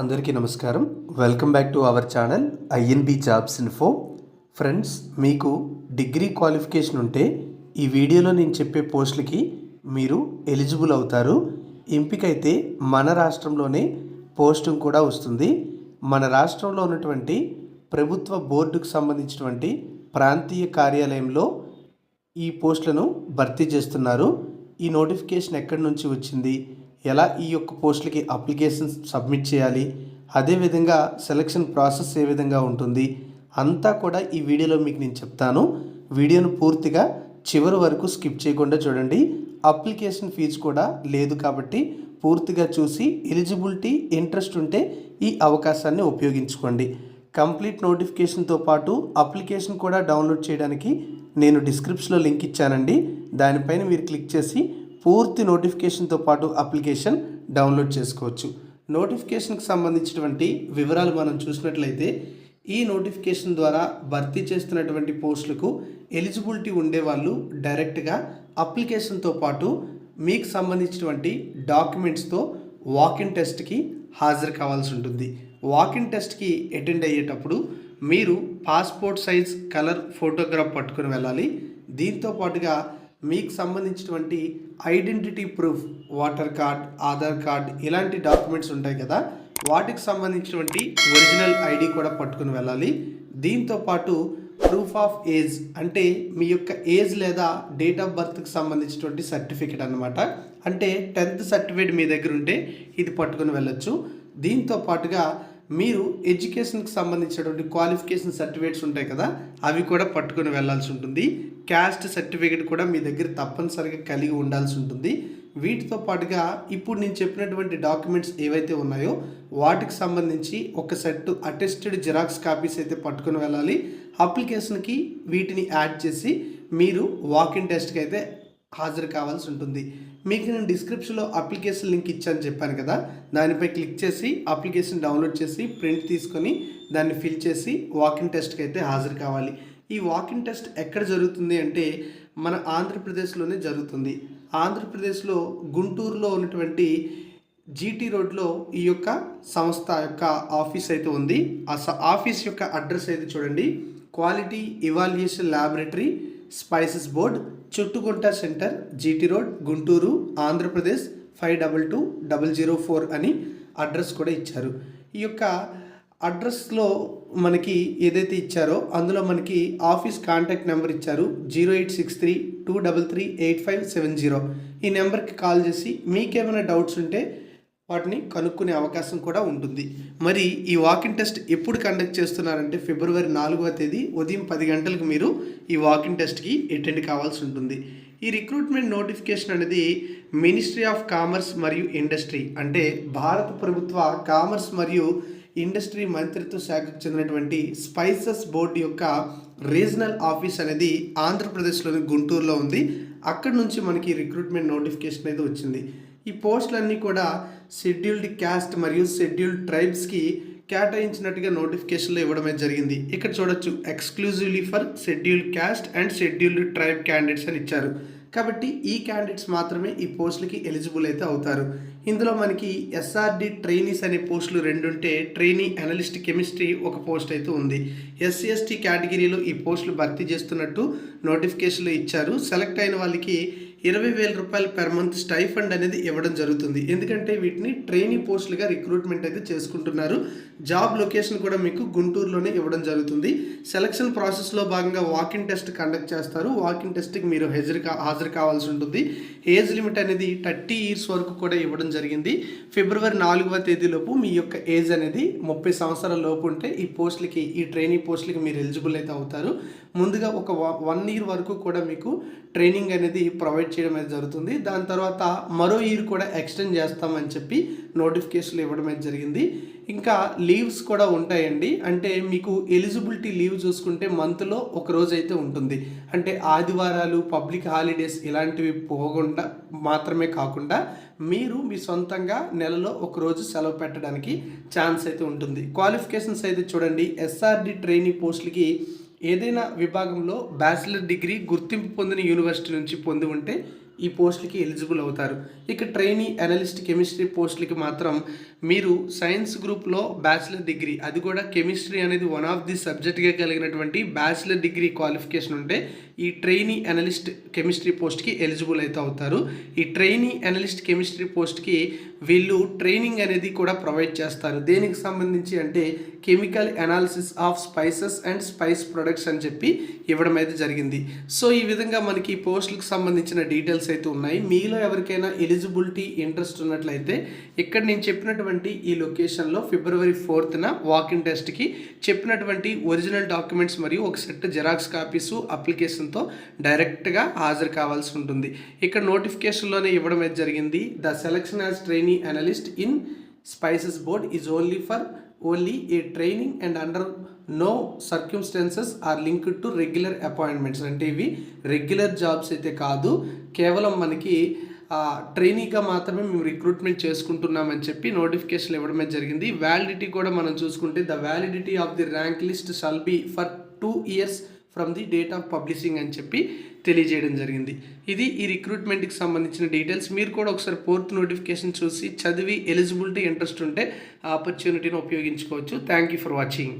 అందరికీ నమస్కారం. Welcome back to our channel INB jobs info friends మీకు డిగ్రీ క్వాలిఫికేషన్ ఉంటే ఈ వీడియోలో నేను చెప్పే పోస్టులకి మీరు ఎలిజిబుల్ అవుతారు. ఎంపికైతే మన రాష్ట్రంలోనే పోస్టింగ్ కూడా వస్తుంది. మన రాష్ట్రంలో ఉన్నటువంటి ప్రభుత్వ బోర్డుకు సంబంధించినటువంటి ప్రాంతీయ కార్యాలయంలో ఈ పోస్టులను భర్తీ చేస్తున్నారు. ఈ నోటిఫికేషన్ ఎక్కడి నుంచి వచ్చింది? ఎలా ఈ యొక్క పోస్టులకి అప్లికేషన్స్ సబ్మిట్ చేయాలి అదేవిధంగా సెలక్షన్ ప్రాసెస్ ఏ విధంగా ఉంటుంది అంతా కూడా ఈ వీడియోలో మీకు నేను చెప్తాను. వీడియోను పూర్తిగా చివరి వరకు స్కిప్ చేయకుండా చూడండి. అప్లికేషన్ ఫీజు కూడా లేదు కాబట్టి పూర్తిగా చూసి ఎలిజిబిలిటీ ఇంట్రెస్ట్ ఉంటే ఈ అవకాశాన్ని ఉపయోగించుకోండి. కంప్లీట్ నోటిఫికేషన్తో పాటు అప్లికేషన్ కూడా డౌన్లోడ్ చేయడానికి నేను డిస్క్రిప్షన్లో లింక్ ఇచ్చానండి. దానిపైన మీరు క్లిక్ చేసి పూర్తి నోటిఫికేషన్తో పాటు అప్లికేషన్ డౌన్లోడ్ చేసుకోవచ్చు. నోటిఫికేషన్కి సంబంధించినటువంటి వివరాలు మనం చూసినట్లయితే ఈ నోటిఫికేషన్ ద్వారా భర్తీ చేస్తున్నటువంటి పోస్టులకు ఎలిజిబిలిటీ ఉండేవాళ్ళు డైరెక్ట్గా అప్లికేషన్తో పాటు మీకు సంబంధించినటువంటి డాక్యుమెంట్స్తో వాకిన్ టెస్ట్కి హాజరు కావాల్సి ఉంటుంది. వాకిన్ టెస్ట్కి అటెండ్ అయ్యేటప్పుడు మీరు పాస్పోర్ట్ సైజ్ కలర్ ఫోటోగ్రాఫ్ పట్టుకుని వెళ్ళాలి. దీంతో పాటుగా మీకు సంబంధించినటువంటి identity proof voter card Aadhaar card ఇలాంటి డాక్యుమెంట్స్ ఉంటాయి కదా వాటికి సంబంధించినటువంటి ఒరిజినల్ ఐడి కూడా పట్టుకుని వెళ్ళాలి. దీంతో పాటు ప్రూఫ్ ఆఫ్ ఏజ్ అంటే మీ యొక్క ఏజ్ లేదా డేట్ ఆఫ్ బర్త్కి సంబంధించినటువంటి సర్టిఫికేట్ అనమాట అంటే టెన్త్ సర్టిఫికేట్ మీ దగ్గర ఉంటే ఇది పట్టుకుని వెళ్ళొచ్చు. దీంతో పాటుగా మీరు ఎడ్యుకేషన్కి సంబంధించినటువంటి క్వాలిఫికేషన్ సర్టిఫికేట్స్ ఉంటాయి కదా అవి కూడా పట్టుకొని వెళ్ళాల్సి ఉంటుంది. క్యాస్ట్ సర్టిఫికేట్ కూడా మీ దగ్గర తప్పనిసరిగా కలిగి ఉండాల్సి ఉంటుంది. వీటితో పాటుగా ఇప్పుడు నేను చెప్పినటువంటి డాక్యుమెంట్స్ ఏవైతే ఉన్నాయో వాటికి సంబంధించి ఒక సెట్ అటెస్టెడ్ జిరాక్స్ కాపీస్ అయితే పట్టుకొని వెళ్ళాలి. అప్లికేషన్కి వీటిని యాడ్ చేసి మీరు వాకిన్ టెస్ట్కి అయితే హాజరు కావాల్సి ఉంటుంది. మీకు నేను డిస్క్రిప్షన్లో అప్లికేషన్ లింక్ ఇచ్చాను చెప్పాను కదా దానిపై క్లిక్ చేసి అప్లికేషన్ డౌన్లోడ్ చేసి ప్రింట్ తీసుకొని దాన్ని ఫిల్ చేసి వాకింగ్ టెస్ట్కి అయితే హాజరు కావాలి. ఈ వాకింగ్ టెస్ట్ ఎక్కడ జరుగుతుంది అంటే మన ఆంధ్రప్రదేశ్లోనే జరుగుతుంది. ఆంధ్రప్రదేశ్లో గుంటూరులో ఉన్నటువంటి జీటీ రోడ్లో ఈ యొక్క సంస్థ యొక్క ఆఫీస్ అయితే ఉంది. ఆ స- ఆఫీస్ యొక్క అడ్రస్ అయితే చూడండి. Quality evaluation laboratory spices board Chuttugunta centre GT road Guntur Andhra Pradesh five double two double zero four అని అడ్రస్ కూడా ఇచ్చారు. ఈ యొక్క అడ్రస్లో మనకి ఏదైతే ఇచ్చారో అందులో మనకి ఆఫీస్ కాంటాక్ట్ నెంబర్ ఇచ్చారు. Zero eight six three two double three eight five seven zero. ఈ నెంబర్కి కాల్ చేసి మీకేమైనా డౌట్స్ ఉంటే వాటిని కనుక్కునే అవకాశం కూడా ఉంటుంది. మరి ఈ వాకిన్ టెస్ట్ ఎప్పుడు కండక్ట్ చేస్తున్నారంటే ఫిబ్రవరి నాలుగవ తేదీ ఉదయం పది గంటలకు మీరు ఈ వాకిన్ టెస్ట్కి అటెండ్ కావాల్సి ఉంటుంది. ఈ రిక్రూట్మెంట్ నోటిఫికేషన్ అనేది మినిస్ట్రీ ఆఫ్ కామర్స్ మరియు ఇండస్ట్రీ అంటే భారత ప్రభుత్వ కామర్స్ మరియు ఇండస్ట్రీ మంత్రిత్వ శాఖకు చెందినటువంటి స్పైసెస్ బోర్డు యొక్క రీజనల్ ఆఫీస్ అనేది ఆంధ్రప్రదేశ్లోని గుంటూరులో ఉంది. అక్కడ నుంచి మనకి రిక్రూట్మెంట్ నోటిఫికేషన్ అయితే వచ్చింది. ఈ పోస్టులన్నీ కూడా షెడ్యూల్డ్ క్యాస్ట్ మరియు షెడ్యూల్డ్ ట్రైబ్స్కి కేటాయించినట్టుగా నోటిఫికేషన్లో ఇవ్వడమే జరిగింది. ఇక్కడ చూడొచ్చు exclusively for scheduled caste and scheduled tribe candidates అని ఇచ్చారు. కాబట్టి ఈ క్యాండిడేట్స్ మాత్రమే ఈ పోస్టులకి ఎలిజిబుల్ అయితే అవుతారు. ఇందులో మనకి ఎస్ఆర్డి ట్రైనీస్ అనే పోస్టులు రెండుంటే ట్రైనీ అనలిస్ట్ కెమిస్ట్రీ ఒక పోస్ట్ అయితే ఉంది. ఎస్సీ ఎస్టీ కేటగిరీలో ఈ పోస్టులు భర్తీ చేస్తున్నట్టు నోటిఫికేషన్లో ఇచ్చారు. సెలెక్ట్ అయిన వాళ్ళకి ఇరవై వేల రూపాయలు పెర్ మంత్ స్టైఫండ్ అనేది ఇవ్వడం జరుగుతుంది. ఎందుకంటే వీటిని ట్రైనింగ్ పోస్టులుగా రిక్రూట్మెంట్ అయితే చేసుకుంటున్నారు. జాబ్ లొకేషన్ కూడా మీకు గుంటూరులోనే ఇవ్వడం జరుగుతుంది. సెలక్షన్ ప్రాసెస్లో భాగంగా వాకిన్ టెస్ట్ కండక్ట్ చేస్తారు. వాకిన్ టెస్ట్కి మీరు హాజరు హాజరు కావాల్సి ఉంటుంది. ఏజ్ లిమిట్ అనేది థర్టీ ఇయర్స్ వరకు కూడా ఇవ్వడం జరిగింది. ఫిబ్రవరి నాలుగవ తేదీలోపు మీ యొక్క ఏజ్ అనేది ముప్పై సంవత్సరాల లోపు ఉంటే ఈ పోస్టులకి ఈ ట్రైనింగ్ పోస్టులకి మీరు ఎలిజిబుల్ అయితే అవుతారు. ముందుగా ఒక వన్ ఇయర్ వరకు కూడా మీకు ట్రైనింగ్ అనేది ప్రొవైడ్ చేయడం అనేది జరుగుతుంది. దాని తర్వాత మరో ఇయర్ కూడా ఎక్స్టెండ్ చేస్తామని చెప్పి నోటిఫికేషన్లు ఇవ్వడం అయితే జరిగింది. ఇంకా లీవ్స్ కూడా ఉంటాయండి. అంటే మీకు ఎలిజిబిలిటీ లీవ్ చూసుకుంటే మంత్లో ఒక రోజు అయితే ఉంటుంది. అంటే ఆదివారాలు పబ్లిక్ హాలిడేస్ ఇలాంటివి పోకుండా మాత్రమే కాకుండా మీరు మీ సొంతంగా నెలలో ఒక రోజు సెలవు పెట్టడానికి ఛాన్స్ అయితే ఉంటుంది. క్వాలిఫికేషన్స్ అయితే చూడండి. ఎస్ఆర్డి ట్రైనింగ్ పోస్టులకి ఏదైనా విభాగంలో బ్యాచిలర్ డిగ్రీ గుర్తింపు పొందిన యూనివర్సిటీ నుంచి పొంది ఉంటే ఈ పోస్టులకి ఎలిజిబుల్ అవుతారు. ఇక ట్రైనీ అనలిస్ట్ కెమిస్ట్రీ పోస్టులకి మాత్రం మీరు సైన్స్ గ్రూప్లో బ్యాచిలర్ డిగ్రీ అది కూడా కెమిస్ట్రీ అనేది వన్ ఆఫ్ ది సబ్జెక్ట్గా కలిగినటువంటి బ్యాచిలర్ డిగ్రీ క్వాలిఫికేషన్ ఉంటే ఈ ట్రైనీ అనలిస్ట్ కెమిస్ట్రీ పోస్ట్కి ఎలిజిబుల్ అయితే అవుతారు. ఈ ట్రైనీ అనలిస్ట్ కెమిస్ట్రీ పోస్ట్కి వీళ్ళు ట్రైనింగ్ అనేది కూడా ప్రొవైడ్ చేస్తారు. దేనికి సంబంధించి అంటే chemical analysis of spices and spice products అని చెప్పి ఇవ్వడం అయితే జరిగింది. సో ఈ విధంగా మనకి ఈ పోస్టులకు సంబంధించిన డీటెయిల్స్ అయితే ఉన్నాయి. మీలో ఎవరికైనా ఎలిజిబిలిటీ ఇంట్రెస్ట్ ఉన్నట్లయితే ఇక్కడ నేను చెప్పినటువంటి ఈ లొకేషన్లో ఫిబ్రవరి ఫోర్త్న వాకింగ్ టెస్ట్కి చెప్పినటువంటి ఒరిజినల్ డాక్యుమెంట్స్ మరియు ఒక సెట్ జెరాక్స్ కాపీసు అప్లికేషన్తో డైరెక్ట్గా హాజరు కావాల్సి ఉంటుంది. ఇక్కడ నోటిఫికేషన్లోనే ఇవ్వడం అయితే జరిగింది. The selection as trainee analyst in spices board is only for only a training and under no circumstances are linked to regular appointments అంటే ఇవి రెగ్యులర్ జాబ్స్ అయితే కాదు. కేవలం మనకి ట్రైనీగా మాత్రమే మేము రిక్రూట్మెంట్ చేసుకుంటున్నామని చెప్పి నోటిఫికేషన్ ఇవ్వడమే జరిగింది. వ్యాలిడిటీ కూడా మనం చూసుకుంటే the validity of the rank list shall be for two years from the date of publishing అని చెప్పి తెలియజేయడం జరిగింది. ఇది ఈ రిక్రూట్మెంట్కి సంబంధించిన డీటెయిల్స్ మీరు కూడా ఒకసారి ఫోర్త్ నోటిఫికేషన్ చూసి చదివి ఎలిజిబిలిటీ ఇంట్రెస్ట్ ఉంటే ఆ ఆపర్చునిటీని ఉపయోగించుకోవచ్చు. Thank you for watching